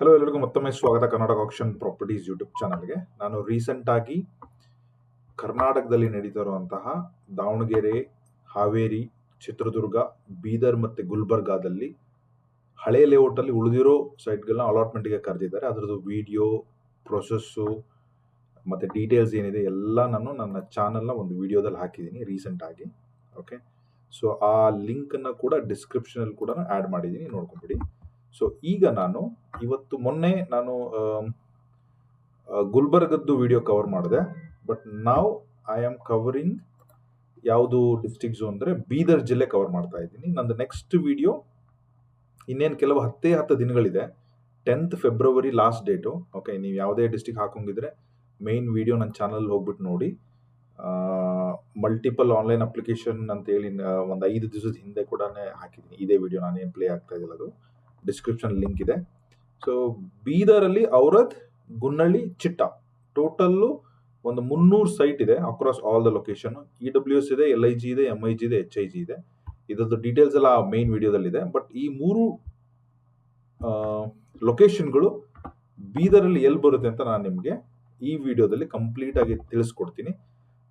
Hello ಎಲ್ಲರಿಗೂ ಮತ್ತೊಮ್ಮೆ ಸ್ವಾಗತ. ಕರ್ನಾಟಕ ಆಕ್ಷನ್ ಪ್ರಾಪರ್ಟೀಸ್ ಯೂಟ್ಯೂಬ್ ಚಾನಲ್ಗೆ. ನಾನು ರೀಸೆಂಟ್ ಆಗಿ ಕರ್ನಾಟಕದಲ್ಲಿ ನಡೀತಾ ಇರುವಂತಹ ದಾವಣಗೆರೆ, ಹಾವೇರಿ, ಚಿತ್ರದುರ್ಗ, ಬೀದರ್ ಮತ್ತು ಗುಲ್ಬರ್ಗಾದಲ್ಲಿ ಹಳೆ ಲೇಔಟಲ್ಲಿ ಉಳಿದಿರೋ ಸೈಟ್ಗಳನ್ನ ಅಲಾಟ್ಮೆಂಟ್ಗೆ ಕರೆದಿದ್ದಾರೆ. ಅದರದ್ದು ವಿಡಿಯೋ, ಪ್ರೊಸೆಸ್ಸು ಮತ್ತು ಡೀಟೇಲ್ಸ್ ಏನಿದೆ ಎಲ್ಲ ನಾನು ನನ್ನ ಚಾನಲ್ನ ಒಂದು ವಿಡಿಯೋದಲ್ಲಿ ಹಾಕಿದ್ದೀನಿ ರೀಸೆಂಟಾಗಿ. ಓಕೆ? ಸೊ, ಆ ಲಿಂಕನ್ನು ಕೂಡ ಡಿಸ್ಕ್ರಿಪ್ಷನಲ್ಲಿ ಕೂಡ ಆ್ಯಡ್ ಮಾಡಿದ್ದೀನಿ. ನೋಡ್ಕೊಂಬಿಡಿ. ಸೊ ಈಗ ನಾನು ಇವತ್ತು ಮೊನ್ನೆ ನಾನು ಗುಲ್ಬರ್ಗದ್ದು ವಿಡಿಯೋ ಕವರ್ ಮಾಡಿದೆ. ಬಟ್ ನಾವು ಐ ಆಮ್ ಕವರಿಂಗ್ ಯಾವುದು ಡಿಸ್ಟಿಕ್ಸು ಅಂದರೆ ಬೀದರ್ ಜಿಲ್ಲೆ ಕವರ್ ಮಾಡ್ತಾ ಇದ್ದೀನಿ. ನಂದು ನೆಕ್ಸ್ಟ್ ವಿಡಿಯೋ ಇನ್ನೇನು ಕೆಲವು ಹತ್ತೇ ಹತ್ತು ದಿನಗಳಿದೆ. Tenth February last date okay ನೀವು ಯಾವುದೇ ಡಿಸ್ಟಿಕ್ ಹಾಕೊಂಗಿದ್ರೆ ಮೇನ್ ವಿಡಿಯೋ ನನ್ನ ಚಾನಲ್ ಹೋಗ್ಬಿಟ್ಟು ನೋಡಿ. ಮಲ್ಟಿಪಲ್ ಆನ್ಲೈನ್ ಅಪ್ಲಿಕೇಶನ್ ಅಂತೇಳಿ ಒಂದು ಐದು ದಿವಸದ ಹಿಂದೆ ಕೂಡ ಹಾಕಿದ್ದೀನಿ. ಇದೇ ವಿಡಿಯೋ ನಾನೇನು ಪ್ಲೇ ಆಗ್ತಾ ಇದ್ದಿಲ್ಲ ಅದು. ಡಿಸ್ಕ್ರಿಪ್ಷನ್ ಲಿಂಕ್ ಇದೆ. ಸೊ ಬೀದರಲ್ಲಿ ಔರದ್ ಗುನ್ನಳ್ಳಿ ಚಿಟ್ಟ. ಟೋಟಲ್ಲು ಒಂದು ಮುನ್ನೂರು ಸೈಟ್ ಇದೆ across all the location E W S ಇದೆ ಎಲ್ ಐ ಜಿ ಇದೆ ಎಂ ಐ ಜಿ ಇದೆ ಎಚ್ ಐ ಜಿ ಇದೆ. ಇದರದ್ದು ಡೀಟೇಲ್ಸ್ ಎಲ್ಲ ಮೇನ್ ವಿಡಿಯೋದಲ್ಲಿದೆ ಬಟ್ ಈ ಮೂರು ಲೊಕೇಶನ್ಗಳು ಬೀದರಲ್ಲಿ ಎಲ್ಲಿ ಬರುತ್ತೆ ಅಂತ ನಾನು ನಿಮಗೆ ಈ ವಿಡಿಯೋದಲ್ಲಿ ಕಂಪ್ಲೀಟಾಗಿ ತಿಳಿಸ್ಕೊಡ್ತೀನಿ.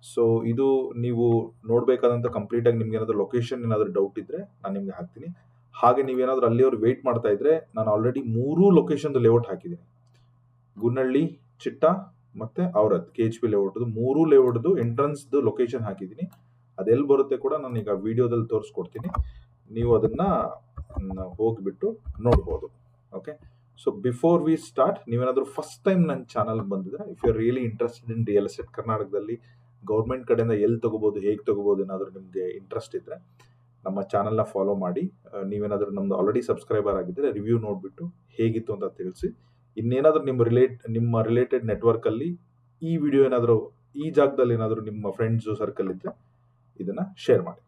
ಸೊ ಇದು ನೀವು ನೋಡಬೇಕಾದಂಥ ಕಂಪ್ಲೀಟಾಗಿ ನಿಮ್ಗೆ ಏನಾದರೂ ಲೊಕೇಶನ್ ಏನಾದರೂ ಡೌಟ್ ಇದ್ದರೆ ನಾನು ನಿಮಗೆ ಹಾಕ್ತೀನಿ. ಹಾಗೆ ನೀವೇನಾದರೂ ಅಲ್ಲಿಯವರು ವೇಟ್ ಮಾಡ್ತಾ ಇದ್ರೆ ನಾನು ಆಲ್ರೆಡಿ ಮೂರೂ ಲೊಕೇಶನ್ದು ಲೇಔಟ್ ಹಾಕಿದ್ದೀನಿ. ಗುನ್ನಳ್ಳಿ ಚಿಟ್ಟ ಮತ್ತೆ ಔರತ್ ಕೆ ಎಚ್ ಪಿ ಲೇಔಟ್ದು ಮೂರೂ ಲೇಔಟ್ದು ಎಂಟ್ರೆನ್ಸ್ದು ಲೊಕೇಶನ್ ಹಾಕಿದ್ದೀನಿ. ಅದೆಲ್ಲಿ ಬರುತ್ತೆ ಕೂಡ ನಾನು ಈಗ ವಿಡಿಯೋದಲ್ಲಿ ತೋರಿಸ್ಕೊಡ್ತೀನಿ. ನೀವು ಅದನ್ನ ಹೋಗ್ಬಿಟ್ಟು ನೋಡ್ಬೋದು. Okay so before we start ನೀವೇನಾದರೂ ಫಸ್ಟ್ ಟೈಮ್ ನನ್ನ ಚಾನಲ್ಗೆ ಬಂದಿದ್ರೆ if you are really interested in real estate ಕರ್ನಾಟಕದಲ್ಲಿ ಗೌರ್ಮೆಂಟ್ ಕಡೆಯಿಂದ ಎಲ್ಲಿ ತಗೋಬೋದು, ಹೇಗೆ ತಗೋಬೋದು ಏನಾದರೂ ನಿಮಗೆ ಇಂಟ್ರೆಸ್ಟ್ ಇದ್ದರೆ ನಮ್ಮ ಚಾನಲ್ನ ಫಾಲೋ ಮಾಡಿ. ನೀವೇನಾದರೂ ನಮ್ಮದು ಆಲ್ರೆಡಿ ಸಬ್ಸ್ಕ್ರೈಬರ್ ಆಗಿದ್ದರೆ ರಿವ್ಯೂ ನೋಡಿಬಿಟ್ಟು ಹೇಗಿತ್ತು ಅಂತ ತಿಳಿಸಿ. ಇನ್ನೇನಾದರೂ ನಿಮ್ಮ ರಿಲೇಟ್ ನಿಮ್ಮ ರಿಲೇಟೆಡ್ ನೆಟ್ವರ್ಕಲ್ಲಿ ಈ ವಿಡಿಯೋ ಏನಾದರೂ, ಈ ಜಾಗದಲ್ಲಿ ಏನಾದರೂ ನಿಮ್ಮ ಫ್ರೆಂಡ್ಸು ಸರ್ಕಲ್ ಇದ್ದರೆ ಇದನ್ನು ಶೇರ್ ಮಾಡಿ.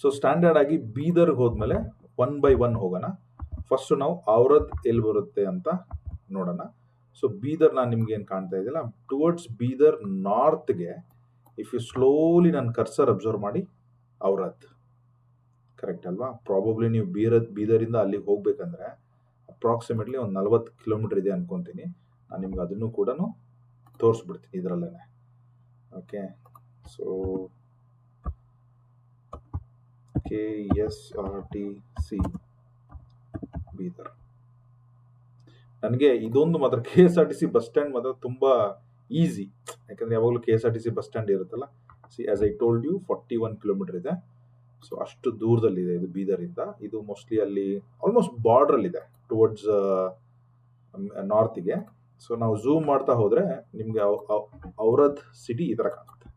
ಸೊ ಸ್ಟ್ಯಾಂಡರ್ಡ್ ಆಗಿ ಬೀದರ್ಗೆ ಹೋದ್ಮೇಲೆ ಒನ್ ಬೈ ಒನ್ ಹೋಗೋಣ. ಫಸ್ಟ್ ನಾವು ಅವ್ರದ್ದು ಎಲ್ಲಿ ಬರುತ್ತೆ ಅಂತ ನೋಡೋಣ. ಸೊ ಬೀದರ್ ನಾನು ನಿಮ್ಗೆ ಏನು ಕಾಣ್ತಾ ಇದೆಯಲ್ಲ ಟುವರ್ಡ್ಸ್ ಬೀದರ್ ನಾರ್ತ್ಗೆ ಇಫ್ ಯು ಸ್ಲೋಲಿ ನನ್ನ ಕರ್ಸರ್ ಅಬ್ಸರ್ವ್ ಮಾಡಿ ಔರದ್ ಕರೆಕ್ಟ್ ಅಲ್ವಾ? ಪ್ರಾಬಬ್ಲಿ ನೀವು ಬೀರದ್, ಬೀದರಿಂದ ಅಲ್ಲಿಗೆ ಹೋಗ್ಬೇಕಂದ್ರೆ ಅಪ್ರಾಕ್ಸಿಮೇಟ್ಲಿ ಒಂದು ನಲ್ವತ್ತು ಕಿಲೋಮೀಟರ್ ಇದೆ ಅನ್ಕೊಂತೀನಿ. ನಾನು ನಿಮ್ಗೆ ಅದನ್ನು ಕೂಡ ತೋರಿಸ್ಬಿಡ್ತೀನಿ ಇದರಲ್ಲೇ okay so K S R T C Bidar. ನನಗೆ ಇದೊಂದು ಮಾತ್ರ K S R T C bus stand ಮಾತ್ರ ತುಂಬ ಈಸಿ ಯಾಕಂದ್ರೆ ಯಾವಾಗಲೂ K S R T C bus stand ಇರುತ್ತಲ್ಲ see as I told you forty one kilometre ಇದೆ. So ಅಷ್ಟು ದೂರದಲ್ಲಿದೆ ಇದು ಬೀದರಿಂದ ಇದು ಮೋಸ್ಟ್ಲಿ ಅಲ್ಲಿ ಆಲ್ಮೋಸ್ಟ್ ಬಾರ್ಡ್ರಲ್ಲಿದೆ ಟುವರ್ಡ್ಸ್ ನಾರ್ತಿಗೆ ಸೊ ನಾವು ಝೂಮ್ ಮಾಡ್ತಾ ಹೋದ್ರೆ ನಿಮಗೆ ಔರದ್ ಸಿಟಿ ಈ ಥರ ಕಾಣುತ್ತೆ.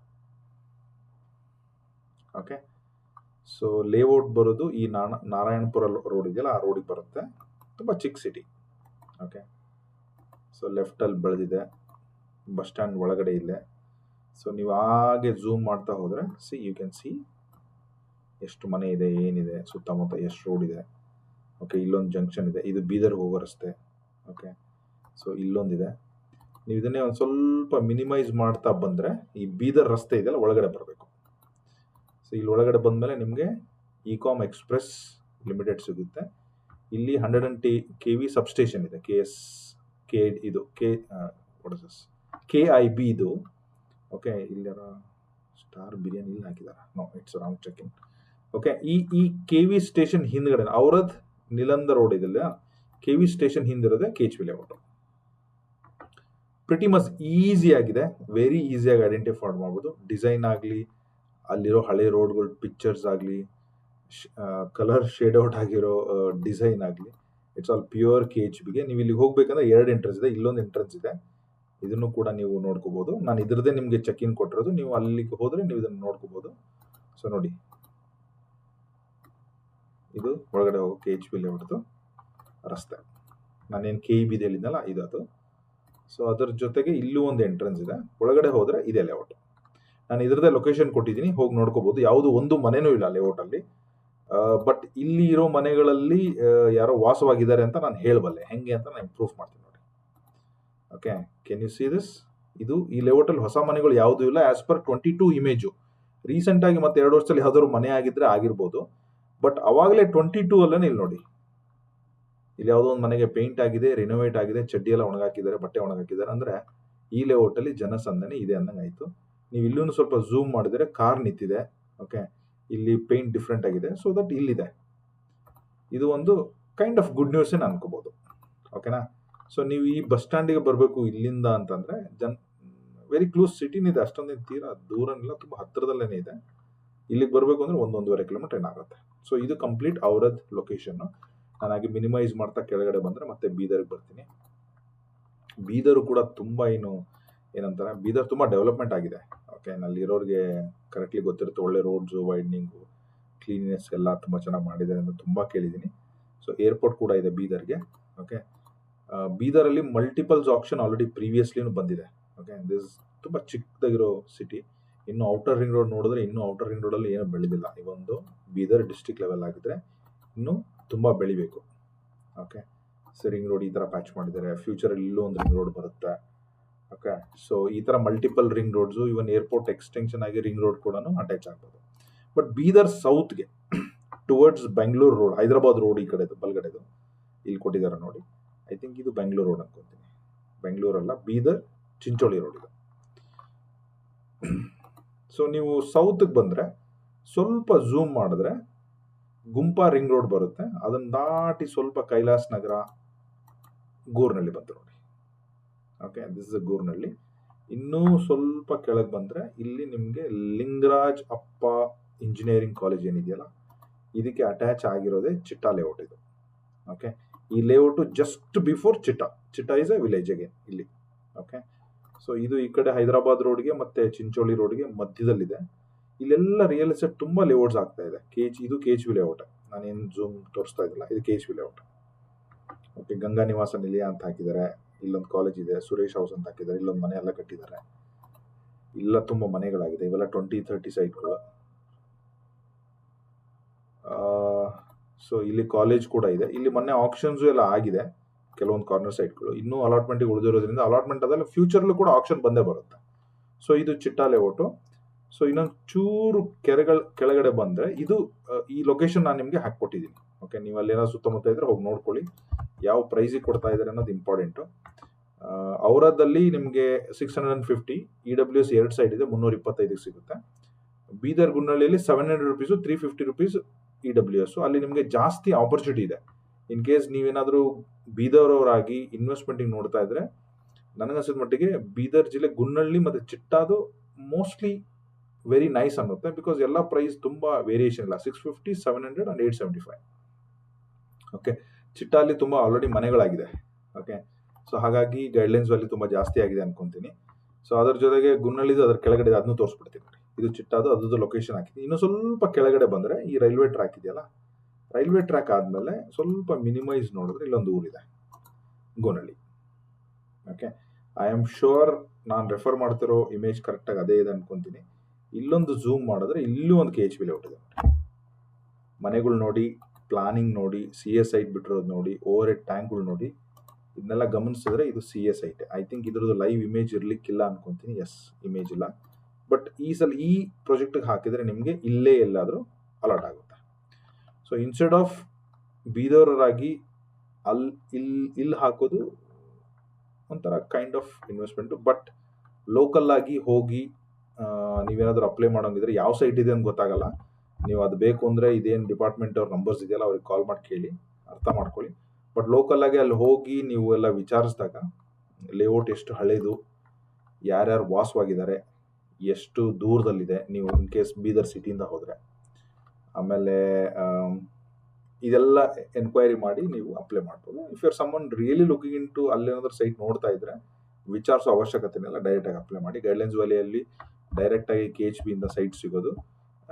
ಓಕೆ ಸೊ ಲೇಔಟ್ ಬರೋದು ಈ ನಾರಾಯಣಪುರ ರೋಡ್ ಇದೆಯಲ್ಲ, ಆ ರೋಡಿಗೆ ಬರುತ್ತೆ. ತುಂಬ ಚಿಕ್ಕ ಸಿಟಿ ಓಕೆ ಸೊ ಲೆಫ್ಟಲ್ಲಿ ಬೆಳೆದಿದೆ. ಬಸ್ ಸ್ಟ್ಯಾಂಡ್ ಒಳಗಡೆ ಇದೆ. ಸೊ ನೀವು ಹಾಗೆ ಝೂಮ್ ಮಾಡ್ತಾ ಹೋದರೆ ಸಿ ಯು ಕ್ಯಾನ್ ಸಿ ಎಷ್ಟು ಮನೆ ಇದೆ, ಏನಿದೆ, ಸುತ್ತಮುತ್ತ ಎಷ್ಟು ರೋಡ್ ಇದೆ. ಓಕೆ ಇಲ್ಲೊಂದು ಜಂಕ್ಷನ್ ಇದೆ. ಇದು ಬೀದರ್ ಹೋಗೋ ರಸ್ತೆ. ಓಕೆ ಸೊ ಇಲ್ಲೊಂದಿದೆ. ನೀವು ಇದನ್ನೇ ಒಂದು ಸ್ವಲ್ಪ ಮಿನಿಮೈಸ್ ಮಾಡ್ತಾ ಬಂದರೆ, ಈ ಬೀದರ್ ರಸ್ತೆ ಇದೆಲ್ಲ ಒಳಗಡೆ ಬರಬೇಕು. ಸೊ ಇಲ್ಲಿ ಒಳಗಡೆ ಬಂದಮೇಲೆ ನಿಮಗೆ ಇ ಕಾಮ್ ಎಕ್ಸ್ಪ್ರೆಸ್ ಲಿಮಿಟೆಡ್ ಸಿಗುತ್ತೆ. ಇಲ್ಲಿ hundred and T K V substation ಇದೆ. ಕೆ ಎಸ್ ಕೆ ಇದು ಕೆ ಕೆ ಐ ಬಿ ಇದು ಓಕೆ ಇಲ್ಲಿ ಸ್ಟಾರ್ ಬಿರಿಯಾನಿ ಇಲ್ಲಿ ಹಾಕಿದ್ದಾರೆ no it's wrong checking okay ಈ ಈ ಕೆ ವಿ ಸ್ಟೇಷನ್ ಹಿಂದ್ಗಡೆ, ಅವರದ್ ನಿಲಂದ ರೋಡ್ ಇದೆಲ್ಲ ಕೆ ವಿ ಸ್ಟೇಷನ್ ಹಿಂದಿರೋದೆ ಕೆ ಎಚ್ ವಿಲೇ ಲೇಔಟ್ ಪ್ರಿಟಿ ಮಸ್ ಈಸಿ ಆಗಿದೆ ವೆರಿ ಈಸಿಯಾಗಿ ಐಡೆಂಟಿಫೈ ಮಾಡ್ಬೋದು. ಡಿಸೈನ್ ಆಗಲಿ, ಅಲ್ಲಿರೋ ಹಳೆ ರೋಡ್ಗಳು ಪಿಕ್ಚರ್ಸ್ ಆಗಲಿ ಕಲರ್ ಶೇಡ್ ಔಟ್ ಆಗಿರೋ ಡಿಸೈನ್ ಆಗಲಿ it's all pure K H ಬಿಗೆ ನೀವು ಇಲ್ಲಿಗೆ ಹೋಗ್ಬೇಕಂದ್ರೆ ಎರಡು ಎಂಟ್ರೆನ್ಸ್ ಇದೆ, ಇಲ್ಲೊಂದು ಎಂಟ್ರೆನ್ಸ್ ಇದೆ. ಇದನ್ನು ಕೂಡ ನೀವು ನೋಡ್ಕೋಬಹುದು ನಾನು ಇದ್ರದ್ದೇ ನಿಮಗೆ ಚೆಕ್ ಇನ್ ಕೊಟ್ಟಿರೋದು. ನೀವು ಅಲ್ಲಿಗೆ ಹೋದರೆ ನೀವು ಇದನ್ನು ನೋಡ್ಕೋಬಹುದು ಸೊ ನೋಡಿ. ಇದು ಒಳಗಡೆ ಹೋಗೋ ಕೆ ಎಚ್ ಪಿ ಲೇಔಟ್ದು ರಸ್ತೆ. ನಾನೇನು ಕೆ ಇ ಬಿ ಹೇಳಿದ್ನಲ್ಲ ಇದು ಅದು. ಸೊ ಅದರ ಜೊತೆಗೆ ಇಲ್ಲೂ ಒಂದು ಎಂಟ್ರೆನ್ಸ್ ಇದೆ. ಒಳಗಡೆ ಹೋದರೆ ಇದೇ ಲೇಔಟ್ ನಾನು ಇದ್ರದ್ದೇ ಲೊಕೇಶನ್ ಕೊಟ್ಟಿದ್ದೀನಿ. ಹೋಗಿ ನೋಡ್ಕೋಬಹುದು ಯಾವುದು ಒಂದು ಮನೆನೂ ಇಲ್ಲ ಲೇಔಟಲ್ಲಿ ಬಟ್ ಇಲ್ಲಿ ಇರೋ ಮನೆಗಳಲ್ಲಿ ಯಾರೋ ವಾಸವಾಗಿದ್ದಾರೆ ಅಂತ ನಾನು ಹೇಳಬಲ್ಲೆ. ಹೆಂಗೆ ಅಂತ ನಾನು ಪ್ರೂಫ್ ಮಾಡ್ತೀನಿ okay can you see this ಇದು ಈ ಲೇಔಟಲ್ಲಿ ಹೊಸ ಮನೆಗಳು ಯಾವುದೂ ಇಲ್ಲ as per twenty two image ರೀಸೆಂಟಾಗಿ ಮತ್ತೆ ಎರಡು ವರ್ಷದಲ್ಲಿ ಯಾವ್ದಾದ್ರು ಮನೆ ಆಗಿದ್ರೆ ಆಗಿರ್ಬೋದು. ಬಟ್ ಅವಾಗಲೇ ಟ್ವೆಂಟಿ ಟೂ ಅಲ್ಲೇ ಇಲ್ಲಿ ನೋಡಿ. ಇಲ್ಲಿ ಯಾವುದೋ ಒಂದು ಮನೆಗೆ ಪೇಂಟ್ ಆಗಿದೆ ರಿನೋವೇಟ್ ಆಗಿದೆ, ಚಡ್ಡಿ ಎಲ್ಲ ಒಣಗಾಕಿದ್ದಾರೆ, ಬಟ್ಟೆ ಒಣಗಾಕಿದ್ದಾರೆ ಅಂದರೆ ಈ ಲೇಔಟಲ್ಲಿ ಜನಸಂದಣಿ ಇದೆ ಆಯಿತು ನೀವು ಇಲ್ಲೂ ಸ್ವಲ್ಪ ಝೂಮ್ ಮಾಡಿದರೆ ಕಾರ್ ನಿಂತಿದೆ ಓಕೆ ಇಲ್ಲಿ ಪೇಂಟ್ ಡಿಫ್ರೆಂಟ್ ಆಗಿದೆ ಸೊ ದಟ್ ಇಲ್ಲಿದೆ. ಇದು ಒಂದು ಕೈಂಡ್ ಆಫ್ ಗುಡ್ ನ್ಯೂಸ್ ಅನ್ಕೋಬೋದು. ಓಕೆನಾ ಸೊ ನೀವು ಈ ಬಸ್ ಸ್ಟ್ಯಾಂಡಿಗೆ ಬರಬೇಕು ಇಲ್ಲಿಂದ ಅಂತಂದ್ರೆ ಜನ್ ವೆರಿ ಕ್ಲೋಸ್ ಸಿಟಿನಿದೆ ಅಷ್ಟೊಂದೇನು ತೀರಾ ದೂರನಿಲ್ಲ. ತುಂಬ ಹತ್ತಿರದಲ್ಲೇ ಇದೆ. ಇಲ್ಲಿಗೆ ಬರಬೇಕು ಅಂದ್ರೆ ಒಂದೊಂದೂವರೆ ಕಿಲೋಮೀಟರ್ ಏನಾಗುತ್ತೆ. ಸೊ ಇದು ಕಂಪ್ಲೀಟ್ ಅವರದ್ ಲೊಕೇಶನ್ ನಾನು ಹಾಗೆ ಮಿನಿಮೈಸ್ ಮಾಡ್ತಾ ಕೆಳಗಡೆ ಬಂದರೆ ಮತ್ತೆ ಬೀದರ್ಗೆ ಬರ್ತೀನಿ. ಬೀದರು ಕೂಡ ತುಂಬ ಏನು, ಏನಂತಾರೆ, ಬೀದರ್ ತುಂಬ ಡೆವಲಪ್ಮೆಂಟ್ ಆಗಿದೆ. ಓಕೆ ಅಲ್ಲಿರೋರಿಗೆ ಕರೆಕ್ಟ್ಲಿ ಗೊತ್ತಿರುತ್ತೆ. ಒಳ್ಳೆ ರೋಡ್ಸು ವೈಡ್ನಿಂಗು ಕ್ಲೀನ್ನೆಸ್ ಎಲ್ಲ ತುಂಬ ಚೆನ್ನಾಗಿ ಮಾಡಿದ್ದಾರೆ ಅಂತ ತುಂಬ ಕೇಳಿದ್ದೀನಿ. ಸೊ ಏರ್ಪೋರ್ಟ್ ಕೂಡ ಇದೆ ಬೀದರ್ಗೆ. ಓಕೆ ಬೀದರಲ್ಲಿ ಮಲ್ಟಿಪಲ್ಸ್ ಆಪ್ಷನ್ ಆಲ್ರೆಡಿ ಪ್ರೀವಿಯಸ್ಲಿನೂ ಬಂದಿದೆ. ಓಕೆ ದಿಸ್ ತುಂಬ ಚಿಕ್ಕದಾಗಿರೋ ಸಿಟಿ ಇನ್ನು ಔಟರ್ ರಿಂಗ್ ರೋಡ್ ನೋಡಿದ್ರೆ ಇನ್ನೂ ಔಟರ್ ರಿಂಗ್ ರೋಡಲ್ಲಿ ಏನು ಬೆಳೆದಿಲ್ಲ. ಇವೊಂದು ಬೀದರ್ ಡಿಸ್ಟಿಕ್ ಲೆವೆಲ್ ಆಗಿದ್ರೆ ಇನ್ನೂ ತುಂಬ ಬೆಳಿಬೇಕು. ಓಕೆ ಸೊ ರಿಂಗ್ ರೋಡ್ ಈ ಥರ ಪ್ಯಾಚ್ ಮಾಡಿದ್ದಾರೆ. ಫ್ಯೂಚರಲ್ಲಿ ಇಲ್ಲೂ ಒಂದು ರಿಂಗ್ ರೋಡ್ ಬರುತ್ತೆ. ಓಕೆ ಸೊ ಈ ಥರ multiple ring roads even airport extension ಆಗಿ ರಿಂಗ್ ರೋಡ್ ಕೂಡ ಅಟ್ಯಾಚ್ ಆಗ್ಬೋದು. But Bidar ಸೌತ್ಗೆ towards Bengaluru road Hyderabad road ಈ ಕಡೆದು, ಬಲ್ಗಡೆದು, ಇಲ್ಲಿ ಕೊಟ್ಟಿದ್ದಾರೆ ನೋಡಿ. ಐ ಥಿಂಕ್ ಇದು ಬೆಂಗಳೂರು ರೋಡ್ ಅನ್ಕೊಂತೀನಿ. ಬೆಂಗಳೂರಲ್ಲ ಬೀದರ್, ಚಿಂಚೋಳಿ ರೋಡ್ ಇದು. ಸೊ ನೀವು ಸೌತ್ಗೆ ಬಂದರೆ, ಸ್ವಲ್ಪ ಝೂಮ್ ಮಾಡಿದ್ರೆ ಗುಂಪಾ ರಿಂಗ್ ರೋಡ್ ಬರುತ್ತೆ. ಅದನ್ನು ದಾಟಿ ಸ್ವಲ್ಪ ಕೈಲಾಸ್ ನಗರ, ಗೂರ್ನಳ್ಳಿ ಬಂತು ನೋಡಿ. Okay this is Gurnalli. ಇನ್ನೂ ಸ್ವಲ್ಪ ಕೆಳಗೆ ಬಂದರೆ ಇಲ್ಲಿ ನಿಮಗೆ ಲಿಂಗರಾಜ್ ಅಪ್ಪ ಇಂಜಿನಿಯರಿಂಗ್ ಕಾಲೇಜ್ ಏನಿದೆಯಲ್ಲ, ಇದಕ್ಕೆ ಅಟ್ಯಾಚ್ ಆಗಿರೋದೇ ಚಿಟ್ಟಾ ಲೇಔಟ್ ಇದು. ಓಕೆ ಈ layout just before Chitta Chitta is a village again ಇಲ್ಲಿ. ಓಕೆ ಸೊ ಇದು ಈ ಕಡೆ ಹೈದರಾಬಾದ್ ರೋಡ್ಗೆ ಮತ್ತೆ ಚಿಂಚೋಳಿ ರೋಡ್ಗೆ ಮಧ್ಯದಲ್ಲಿದೆ. ಇಲ್ಲೆಲ್ಲ ರಿಯಲ್ ಎಸ್ಟೇಟ್ ತುಂಬ ಲೇಔಟ್ಸ್ ಆಗ್ತಾ ಇದೆ. ಕೆ ಎಚ್ ಇದು ಕೆ ಎಚ್ ವಿ ಲೇಔಟ್ ನಾನೇನು ಝೂಮ್ ತೋರಿಸ್ತಾ ಇದ್ದಿಲ್ಲ. ಇದು K H V layout okay Ganga Nivasa Nilaya ಅಂತ ಹಾಕಿದ್ದಾರೆ. ಇಲ್ಲೊಂದು ಕಾಲೇಜ್ ಇದೆ. ಸುರೇಶ್ ಹೌಸ್ ಅಂತ ಹಾಕಿದ್ದಾರೆ. ಇಲ್ಲೊಂದು ಮನೆ ಎಲ್ಲ ಕಟ್ಟಿದ್ದಾರೆ. ಇಲ್ಲ, ತುಂಬ ಮನೆಗಳಾಗಿದೆ. ಇವೆಲ್ಲ ಟ್ವೆಂಟಿ ತರ್ಟಿ ಸೈಟ್ಗಳು ಸೊ ಇಲ್ಲಿ ಕಾಲೇಜ್ ಕೂಡ ಇದೆ. ಇಲ್ಲಿ ಮೊನ್ನೆ ಆಪ್ಷನ್ಸು ಎಲ್ಲ ಆಗಿದೆ. ಕೆಲವೊಂದು ಕಾರ್ನರ್ ಸೈಟ್ಗಳು ಇನ್ನೂ ಅಲಾಟ್ಮೆಂಟಿಗೆ ಉಳಿದಿರೋದ್ರಿಂದ ಅಲಾಟ್ಮೆಂಟ್ ಅದಲ್ಲ ಫ್ಯೂಚರ್ಲ್ಲೂ ಕೂಡ ಆಪ್ಷನ್ ಬಂದೇ ಬರುತ್ತೆ. ಸೊ ಇದು ಚಿಟ್ಟಾ ಲೇಔಟು ಸೊ ಇನ್ನೊಂದು ಚೂರು ಕೆರೆಗಳ, ಕೆಳಗಡೆ ಬಂದರೆ ಇದು ಈ ಲೊಕೇಶನ್ ನಾನು ನಿಮಗೆ ಹಾಕ್ಕೊಟ್ಟಿದ್ದೀನಿ. ಓಕೆ ನೀವು ಅಲ್ಲಿ ಅಲ್ಲೇನೋ ಸುತ್ತಮುತ್ತ ಇದ್ರೆ ಹೋಗಿ ನೋಡ್ಕೊಳ್ಳಿ. ಯಾವ ಪ್ರೈಸಿಗೆ ಕೊಡ್ತಾ ಇದ್ದಾರೆ ಅನ್ನೋದು ಇಂಪಾರ್ಟೆಂಟು ಅವರದಲ್ಲಿ ನಿಮಗೆ six hundred and fifty E W S ಎರಡು ಸೈಡ್ ಇದೆ, ಮುನ್ನೂರ ಇಪ್ಪತ್ತೈದಕ್ಕೆ ಸಿಗುತ್ತೆ. Bidar ಗುನ್ನಳ್ಳಿಯಲ್ಲಿ seven hundred rupees three fifty rupees E W S ಅಲ್ಲಿ ನಿಮಗೆ ಜಾಸ್ತಿ ಆಪರ್ಚುನಿಟಿ ಇದೆ. ಇನ್ ಕೇಸ್ ನೀವೇನಾದರೂ ಬೀದರ್ವರಾಗಿ ಇನ್ವೆಸ್ಟ್ಮೆಂಟಿಗೆ ನೋಡ್ತಾ ಇದ್ರೆ ನನಗನ್ಸಿದ ಮಟ್ಟಿಗೆ ಬೀದರ್ ಜಿಲ್ಲೆ ಗುನ್ನಳ್ಳಿ ಮತ್ತು ಚಿಟ್ಟಾದು ಮೋಸ್ಟ್ಲಿ ವೆರಿ ನೈಸ್ ಅನ್ನುತ್ತೆ. ಬಿಕಾಸ್ ಎಲ್ಲ ಪ್ರೈಸ್ ತುಂಬ ವೇರಿಯೇಷನ್ ಇಲ್ಲ. Six fifty seven hundred and eight seventy five okay ಚಿಟ್ಟಾಲ್ಲಿ ತುಂಬ ಆಲ್ರೆಡಿ ಮನೆಗಳಾಗಿದೆ. ಓಕೆ ಸೊ ಹಾಗಾಗಿ ಗೈಡ್ಲೈನ್ಸ್ ವ್ಯಾಲ್ಯೂ ತುಂಬ ಜಾಸ್ತಿ ಆಗಿದೆ ಅನ್ಕೊಂತೀನಿ. ಸೊ ಅದ್ರ ಜೊತೆಗೆ ಗುನ್ನಳ್ಳಿದು ಅದ್ರ ಕೆಳಗಡೆ ಅದನ್ನು ತೋರಿಸ್ಬಿಡ್ತೀನಿ. ಇದು ಚಿಟ್ಟಾದು, ಅದ್ರದ್ದು ಲೊಕೇಶನ್ ಹಾಕಿದ್ದೀನಿ ಇನ್ನು ಸ್ವಲ್ಪ ಕೆಳಗಡೆ ಬಂದರೆ ಈ ರೈಲ್ವೆ ಟ್ರ್ಯಾಕ್ ಇದೆಯಲ್ಲ? ರೈಲ್ವೆ ಟ್ರ್ಯಾಕ್ ಆದಮೇಲೆ ಸ್ವಲ್ಪ ಮಿನಿಮೈಸ್ ನೋಡಿದ್ರೆ ಇಲ್ಲೊಂದು ಊರಿದೆ, Gonalli. Okay I am sure ನಾನು ರೆಫರ್ ಮಾಡ್ತಿರೋ ಇಮೇಜ್ ಕರೆಕ್ಟಾಗಿ ಅದೇ ಇದೆ ಅನ್ಕೊಂತೀನಿ. ಇಲ್ಲೊಂದು ಝೂಮ್ ಮಾಡಿದ್ರೆ ಇಲ್ಲೂ ಒಂದು ಕೆ ಎಚ್ ಬಿ ಲೇಔಟ್ ಇದೆ ಮನೆಗಳು ನೋಡಿ ಪ್ಲಾನಿಂಗ್ ನೋಡಿ ಸಿ ಎಸ್ ಐಟ್ ಬಿಟ್ಟಿರೋದು ನೋಡಿ ಓವರ್ ಹೆಡ್ ಟ್ಯಾಂಕ್ಗಳು ನೋಡಿ ಇದನ್ನೆಲ್ಲ ಗಮನಿಸಿದ್ರೆ ಇದು ಸಿ ಎಸ್ ಐಟೆ ಐ ಥಿಂಕ್ ಇದ್ರದ್ದು ಲೈವ್ ಇಮೇಜ್ ಇರಲಿಕ್ಕಿಲ್ಲ ಅನ್ಕೊಂತೀನಿ. ಎಸ್ ಇಮೇಜ್ ಇಲ್ಲ. ಬಟ್ ಈ ಸಲ ಈ ಪ್ರಾಜೆಕ್ಟ್ಗೆ ಹಾಕಿದರೆ ನಿಮಗೆ ಇಲ್ಲೇ ಎಲ್ಲಾದರೂ ಅಲರ್ಟ್ ಆಗುತ್ತೆ. ಸೊ ಇನ್ಸ್ಟೆಡ್ ಆಫ್ ಬೀದರರಾಗಿ ಅಲ್ಲಿ ಇಲ್ಲಿ ಇಲ್ಲಿ ಹಾಕೋದು ಒಂಥರ kind of investment but local ಆಗಿ ಹೋಗಿ ನೀವೇನಾದರೂ ಅಪ್ಲೈ ಮಾಡೋಂಗಿದ್ರೆ ಯಾವ ಸೈಟ್ ಇದೆ ಅಂತ ಗೊತ್ತಾಗಲ್ಲ. ನೀವು ಅದು ಬೇಕು ಅಂದರೆ ಇದೇನು ಡಿಪಾರ್ಟ್ಮೆಂಟ್ ಅವ್ರ ನಂಬರ್ಸ್ ಇದೆಯಲ್ಲ ಅವ್ರಿಗೆ ಕಾಲ್ ಮಾಡಿ ಕೇಳಿ, ಅರ್ಥ ಮಾಡ್ಕೊಳ್ಳಿ. ಬಟ್ ಲೋಕಲ್ ಆಗಿ ಅಲ್ಲಿ ಹೋಗಿ ನೀವು ಎಲ್ಲ ವಿಚಾರಿಸಿದಾಗ ಲೇಔಟ್ ಎಷ್ಟು ಹಳೇದು, ಯಾರ್ಯಾರು ವಾಸವಾಗಿದ್ದಾರೆ ಎಷ್ಟು ದೂರದಲ್ಲಿದೆ ನೀವು ಇನ್ ಕೇಸ್ ಬೀದರ್ ಸಿಟಿಯಿಂದ ಹೋದರೆ. ಆಮೇಲೆ ಆಮ್, ಇದೆಲ್ಲ ಎನ್ಕ್ವೈರಿ ಮಾಡಿ ನೀವು ಅಪ್ಲೈ ಮಾಡ್ಬೋದು. If you're someone really looking in to ಅಲ್ಲೇನಾದ್ರೂ site ನೋಡ್ತಾ ಇದ್ರೆ ವಿಚಾರಿಸೋ ಅವಶ್ಯಕತೆನೆಲ್ಲ ಡೈರೆಕ್ಟಾಗಿ ಅಪ್ಲೈ ಮಾಡಿ. ಗೈಡ್ಲೈನ್ಸ್ ವ್ಯಾಲಿಯಲ್ಲಿ ಡೈರೆಕ್ಟಾಗಿ ಕೆ ಎಚ್ ಬಿಯಿಂದ ಸೈಟ್ ಸಿಗೋದು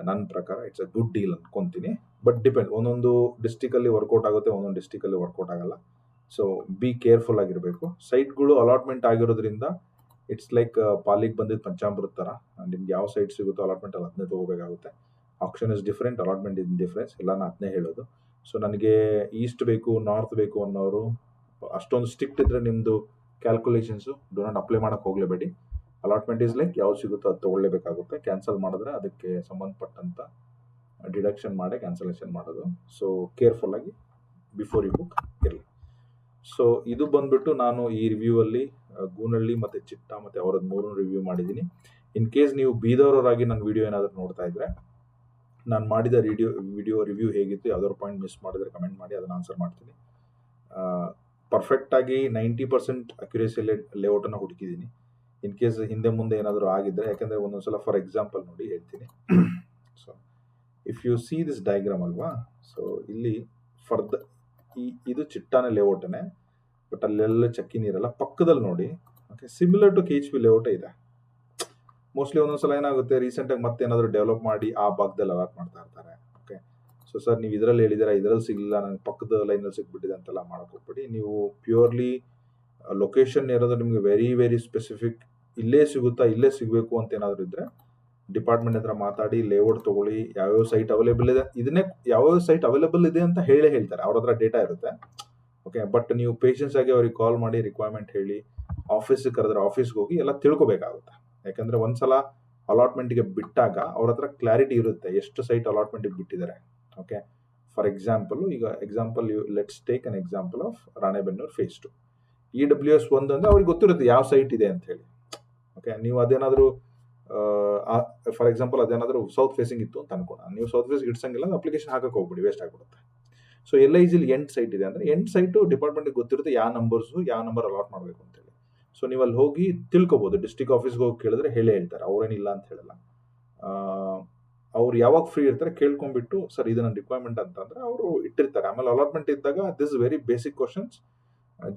ನನ್ನ ಪ್ರಕಾರ ಇಟ್ಸ್ ಅ ಗುಡ್ ಡೀಲ್ ಅಂದ್ಕೊಂತೀನಿ ಬಟ್ ಡಿಪೆಂಡ್ ಒಂದೊಂದು ಡಿಸ್ಟಿಕಲ್ಲಿ ವರ್ಕೌಟ್ ಆಗುತ್ತೆ ಒಂದೊಂದು ಡಿಸ್ಟಿಕಲ್ಲಿ ವರ್ಕೌಟ್ ಆಗಲ್ಲ. ಸೊ ಬಿ ಕೇರ್ಫುಲ್ ಆಗಿರಬೇಕು. ಸೈಟ್ಗಳು ಅಲಾಟ್ಮೆಂಟ್ ಆಗಿರೋದ್ರಿಂದ ಇಟ್ಸ್ ಲೈಕ್ ಪಾಲಿಗೆ ಬಂದಿದ್ದು ಪಂಚಾಮೃತ ಥರ ನಿಮ್ಗೆ ಯಾವ ಸೈಟ್ ಸಿಗುತ್ತೋ ಅಲಾಟ್ಮೆಂಟ್ ಅಲ್ಲಿ ಅದನ್ನೇ ತೊಗೋಬೇಕಾಗುತ್ತೆ. Option is different allotment in difference ಎಲ್ಲ ನಾನು ಅದನ್ನೇ ಹೇಳೋದು. ಸೊ ನನಗೆ ಈಸ್ಟ್ ಬೇಕು ನಾರ್ತ್ ಬೇಕು ಅನ್ನೋರು, ಅಷ್ಟೊಂದು ಸ್ಟ್ರಿಕ್ಟ್ ಇದ್ರೆ ನಿಮ್ಮದು ಕ್ಯಾಲ್ಕುಲೇಷನ್ಸು ಡೋ ನಾಟ್ ಅಪ್ಲೈ ಮಾಡೋಕ್ಕೆ ಹೋಗಲೇಬೇಡಿ. ಅಲಾಟ್ಮೆಂಟ್ ಇಸ್ ಲೈಕ್ ಯಾವ್ದು ಸಿಗುತ್ತೋ ಅದು ತೊಗೊಳ್ಳೇಬೇಕಾಗುತ್ತೆ ಕ್ಯಾನ್ಸಲ್ ಮಾಡಿದ್ರೆ ಅದಕ್ಕೆ ಸಂಬಂಧಪಟ್ಟಂತ ಡಿಡಕ್ಷನ್ ಮಾಡಿ ಕ್ಯಾನ್ಸಲೇಷನ್ ಮಾಡೋದು. ಸೊ ಕೇರ್ಫುಲ್ಲಾಗಿ ಬಿಫೋರ್ ಯು ಬುಕ್ ಇರಲಿ. ಸೊ ಇದು ಬಂದ್ಬಿಟ್ಟು ನಾನು ಈ ರಿವ್ಯೂ ಅಲ್ಲಿ ಗೂನಳ್ಳಿ ಮತ್ತೆ ಚಿಟ್ಟ ಮತ್ತೆ ಅವರದ್ದು ಮೂರನ್ನು ರಿವ್ಯೂ ಮಾಡಿದ್ದೀನಿ. ಇನ್ ಕೇಸ್ ನೀವು ಬೀದರವರಾಗಿ ನನ್ನ ವಿಡಿಯೋ ಏನಾದರೂ ನೋಡ್ತಾ ಇದ್ರೆ, ನಾನು ಮಾಡಿದ ವಿಡಿಯೋ ವಿಡಿಯೋ ರಿವ್ಯೂ ಹೇಗಿತ್ತು, ಯಾವ್ದಾದ್ರು ಪಾಯಿಂಟ್ ಮಿಸ್ ಮಾಡಿದ್ರೆ ಕಮೆಂಟ್ ಮಾಡಿ, ಅದನ್ನ ಆನ್ಸರ್ ಮಾಡ್ತೀನಿ. ಪರ್ಫೆಕ್ಟ್ ಆಗಿ ನೈಂಟಿ ಪರ್ಸೆಂಟ್ ಅಕ್ಯುರೇಸಿ ಲೇಔಟನ್ನು ಹುಡುಕಿದ್ದೀನಿ. ಇನ್ ಕೇಸ್ ಹಿಂದೆ ಮುಂದೆ ಏನಾದರೂ ಆಗಿದ್ರೆ ಒಂದೊಂದು ಸಲ ಫಾರ್ ಎಕ್ಸಾಂಪಲ್ ನೋಡಿ ಹೇಳ್ತೀನಿ. So if you see this diagram ಅಲ್ವಾ ಸೊ ಇಲ್ಲಿ ಫರ್ ದ ಈ ಇದು ಚಿಟ್ಟಾನೆ ಲೇಔಟನೆ ಬಟ್ ಅಲ್ಲೆಲ್ಲ ಚಕ್ಕಿ ನೀರಲ್ಲ ಪಕ್ಕದಲ್ಲಿ ನೋಡಿ. Okay similar to K H P ಲೇಔಟೇ ಇದೆ. ಮೋಸ್ಟ್ಲಿ ಒಂದೊಂದ್ಸಲ ಏನಾಗುತ್ತೆ ರೀಸೆಂಟಾಗಿ ಮತ್ತೆ ಏನಾದರೂ ಡೆವಲಪ್ ಮಾಡಿ ಆ ಭಾಗದಲ್ಲಿ ಅಲಾಟ್ ಮಾಡ್ತಾ ಇರ್ತಾರೆ. ಓಕೆ ಸೊ ಸರ್ ನೀವು ಇದರಲ್ಲಿ ಹೇಳಿದಿರ ಇದರಲ್ಲಿ ಸಿಗಲಿಲ್ಲ ನನಗೆ ಪಕ್ಕದ ಲೈನಲ್ಲಿ ಸಿಕ್ಬಿಟ್ಟಿದೆ ಅಂತೆಲ್ಲ ಹೋಗ್ಬಿಡಿ. ನೀವು ಪ್ಯೂರ್ಲಿ ಲೊಕೇಶನ್ ಇರೋದು ನಿಮಗೆ ವೆರಿ ವೆರಿ ಸ್ಪೆಸಿಫಿಕ್ ಇಲ್ಲೇ ಸಿಗುತ್ತಾ, ಇಲ್ಲೇ ಸಿಗಬೇಕು ಅಂತ ಏನಾದರೂ ಇದ್ದರೆ ಡಿಪಾರ್ಟ್ಮೆಂಟ್ ಹತ್ರ ಮಾತಾಡಿ ಲೇಔಟ್ ತಗೊಳ್ಳಿ, ಯಾವ್ಯಾವ ಸೈಟ್ ಅವೈಲೇಬಲ್ ಇದೆ. ಇದನ್ನೇ ಯಾವ್ಯಾವ ಸೈಟ್ ಅವೈಲೇಬಲ್ ಇದೆ ಅಂತ ಹೇಳೇ ಹೇಳ್ತಾರೆ. ಅವ್ರ ಹತ್ರ ಡೇಟಾ ಇರುತ್ತೆ. ಓಕೆ ಬಟ್ ನೀವು ಪೇಷನ್ಸ್ ಆಗಿ ಅವ್ರಿಗೆ ಕಾಲ್ ಮಾಡಿ ರಿಕ್ವೈರ್ಮೆಂಟ್ ಹೇಳಿ ಆಫೀಸಿಗೆ ಕರೆದ್ರೆ ಆಫೀಸ್ಗೆ ಹೋಗಿ ಎಲ್ಲ ತಿಳ್ಕೊಬೇಕಾಗುತ್ತೆ. ಯಾಕಂದ್ರೆ ಒಂದ್ಸಲ ಅಲಾಟ್ಮೆಂಟ್ಗೆ ಬಿಟ್ಟಾಗ ಅವ್ರ ಹತ್ರ ಕ್ಲಾರಿಟಿ ಇರುತ್ತೆ ಎಷ್ಟು ಸೈಟ್ ಅಲಾಟ್ಮೆಂಟ್ಗೆ ಬಿಟ್ಟಿದ್ದಾರೆ. ಓಕೆ ಫಾರ್ ಎಕ್ಸಾಂಪಲ್ ಈಗ example you let's take an example of Ranebennur phase two E W S ಒಂದು ಅಂದರೆ ಅವ್ರಿಗೆ ಗೊತ್ತಿರುತ್ತೆ ಯಾವ ಸೈಟ್ ಇದೆ ಅಂತ ಹೇಳಿ. ಓಕೆ ನೀವು ಅದೇನಾದರೂ ಫಾರ್ ಎಕ್ಸಾಂಪಲ್ ಅದೇನಾದರೂ ಸೌತ್ ಫೇಸಿಂಗ್ ಇತ್ತು ಅಂತ ಅನ್ಕೋಣ. ನೀವು ಸೌತ್ ಫೇಸ್ ಇಡ್ಸಂಗಿಲ್ಲ ಅಪ್ಲಿಕೇಶನ್ ಹಾಕಕ್ಕೆ ಹೋಗ್ಬಿಡಿ ವೇಸ್ಟ್ ಆಗ್ಬಿಡುತ್ತೆ. ಸೊ ಎಲ್ ಐ ಎಂಟು ಸೈಟ್ ಇದೆ ಅಂದರೆ ಎಂಟ್ ಸೈಟು ಡಿಪಾರ್ಟ್ಮೆಂಟ್ಗೆ ಗೊತ್ತಿರುತ್ತೆ ಯಾವ ನಂಬರ್ಸು ಯಾವ ನಂಬರ್ ಅಲಾಟ್ ಮಾಡಬೇಕು ಅಂತೇಳಿ ಸೊ ನೀವು ಅಲ್ಲಿ ಹೋಗಿ ತಿಳ್ಕೊಬೋದು. ಡಿಸ್ಟಿಕ್ ಆಫೀಸ್ಗೆ ಹೋಗಿ ಕೇಳಿದ್ರೆ ಹೇಳೇ ಹೇಳ್ತಾರೆ. ಅವ್ರೇನಿಲ್ಲ ಅಂತ ಹೇಳಲ್ಲ. ಅವ್ರು ಯಾವಾಗ ಫ್ರೀ ಇರ್ತಾರೆ ಕೇಳ್ಕೊಂಡ್ಬಿಟ್ಟು, ಸರ್, ಇದು ನನ್ನ ರಿಕ್ವೈರ್ಮೆಂಟ್ ಅಂತಂದ್ರೆ ಅವರು ಇಟ್ಟಿರ್ತಾರೆ. ಆಮೇಲೆ ಅಲಾಟ್ಮೆಂಟ್ ಇದ್ದಾಗ ದಿಸ್ ವೆರಿ ಬೇಸಿಕ್ ಕ್ವಶನ್ಸ್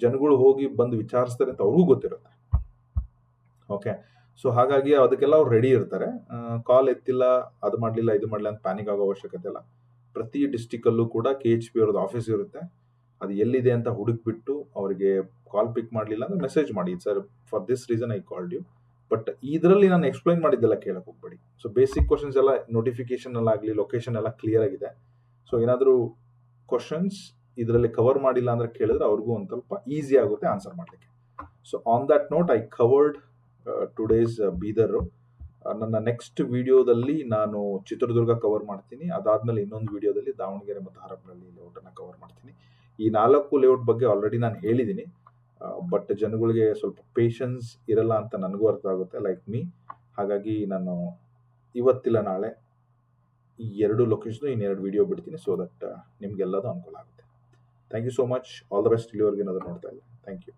ಜನಗಳು ಹೋಗಿ ಬಂದು ವಿಚಾರಿಸ್ತಾರೆ ಅಂತ ಅವ್ರಿಗೂ ಗೊತ್ತಿರುತ್ತೆ. ಓಕೆ ಸೊ ಹಾಗಾಗಿ ಅದಕ್ಕೆಲ್ಲ ಅವ್ರು ರೆಡಿ ಇರ್ತಾರೆ. ಕಾಲ್ ಎತ್ತಿಲ್ಲ, ಅದು ಮಾಡಲಿಲ್ಲ, ಇದು ಮಾಡಲಿಲ್ಲ ಅಂತ ಪ್ಯಾನಿಕ್ ಆಗೋ ಅವಶ್ಯಕತೆ ಇಲ್ಲ. ಪ್ರತಿ ಡಿಸ್ಟಿಕಲ್ಲೂ ಕೂಡ ಕೆ ಎಚ್ ಪಿ ಅವ್ರದ್ದು ಆಫೀಸ್ ಇರುತ್ತೆ. ಅದು ಎಲ್ಲಿದೆ ಅಂತ ಹುಡುಕ್ಬಿಟ್ಟು ಅವರಿಗೆ ಕಾಲ್ ಪಿಕ್ ಮಾಡಲಿಲ್ಲ ಅಂದ್ರೆ ಮೆಸೇಜ್ ಮಾಡಿ. Sir for this reason I called you but ಇದರಲ್ಲಿ ನಾನು ಎಕ್ಸ್ಪ್ಲೈನ್ ಮಾಡಿದ್ದೆಲ್ಲ ಕೇಳಕ್ಕೆ ಹೋಗ್ಬೇಡಿ. ಸೊ ಬೇಸಿಕ್ ಕ್ವಶನ್ಸ್ ಎಲ್ಲ ನೋಟಿಫಿಕೇಶನ್ ಆಗಲಿ ಲೊಕೇಶನ್ ಎಲ್ಲ ಕ್ಲಿಯರ್ ಆಗಿದೆ. ಸೊ ಏನಾದರೂ ಕ್ವಶನ್ಸ್ ಇದರಲ್ಲಿ ಕವರ್ ಮಾಡಿಲ್ಲ ಅಂದ್ರೆ ಕೇಳಿದ್ರೆ ಅವ್ರಿಗೂ ಒಂದು ಸ್ವಲ್ಪ ಈಸಿ ಆಗುತ್ತೆ ಆನ್ಸರ್ ಮಾಡಲಿಕ್ಕೆ. So on that note I covered today's Bidar. ನನ್ನ ನೆಕ್ಸ್ಟ್ ವಿಡಿಯೋದಲ್ಲಿ ನಾನು ಚಿತ್ರದುರ್ಗ ಕವರ್ ಮಾಡ್ತೀನಿ. ಅದಾದ್ಮೇಲೆ ಇನ್ನೊಂದು ವಿಡಿಯೋದಲ್ಲಿ ದಾವಣಗೆರೆ ಮತ್ತು ಹರಪನಹಳ್ಳಿ ಲೇಔಟನ್ನು ಕವರ್ ಮಾಡ್ತೀನಿ. ಈ ನಾಲ್ಕು ಲೇಔಟ್ ಬಗ್ಗೆ ಆಲ್ರೆಡಿ ನಾನು ಹೇಳಿದ್ದೀನಿ. ಬಟ್ ಜನಗಳಿಗೆ ಸ್ವಲ್ಪ ಪೇಷನ್ಸ್ ಇರಲ್ಲ ಅಂತ ನನಗೂ ಅರ್ಥ ಆಗುತ್ತೆ ಲೈಕ್ ಮೀ ಹಾಗಾಗಿ ನಾನು ಇವತ್ತಿಲ್ಲ, ನಾಳೆ ಈ ಎರಡು ಲೊಕೇಶನ್ ಇನ್ನೆರಡು ವಿಡಿಯೋ ಬಿಡ್ತೀನಿ ಸೊ ದಟ್ ನಿಮ್ಗೆಲ್ಲದೂ ಅನುಕೂಲ ಆಗುತ್ತೆ. Thank you so much all the best ಇಲ್ಲಿವರೆಗೆ ಏನಾದರೂ ನೋಡ್ತಾ ಇಲ್ಲ ಥ್ಯಾಂಕ್ ಯು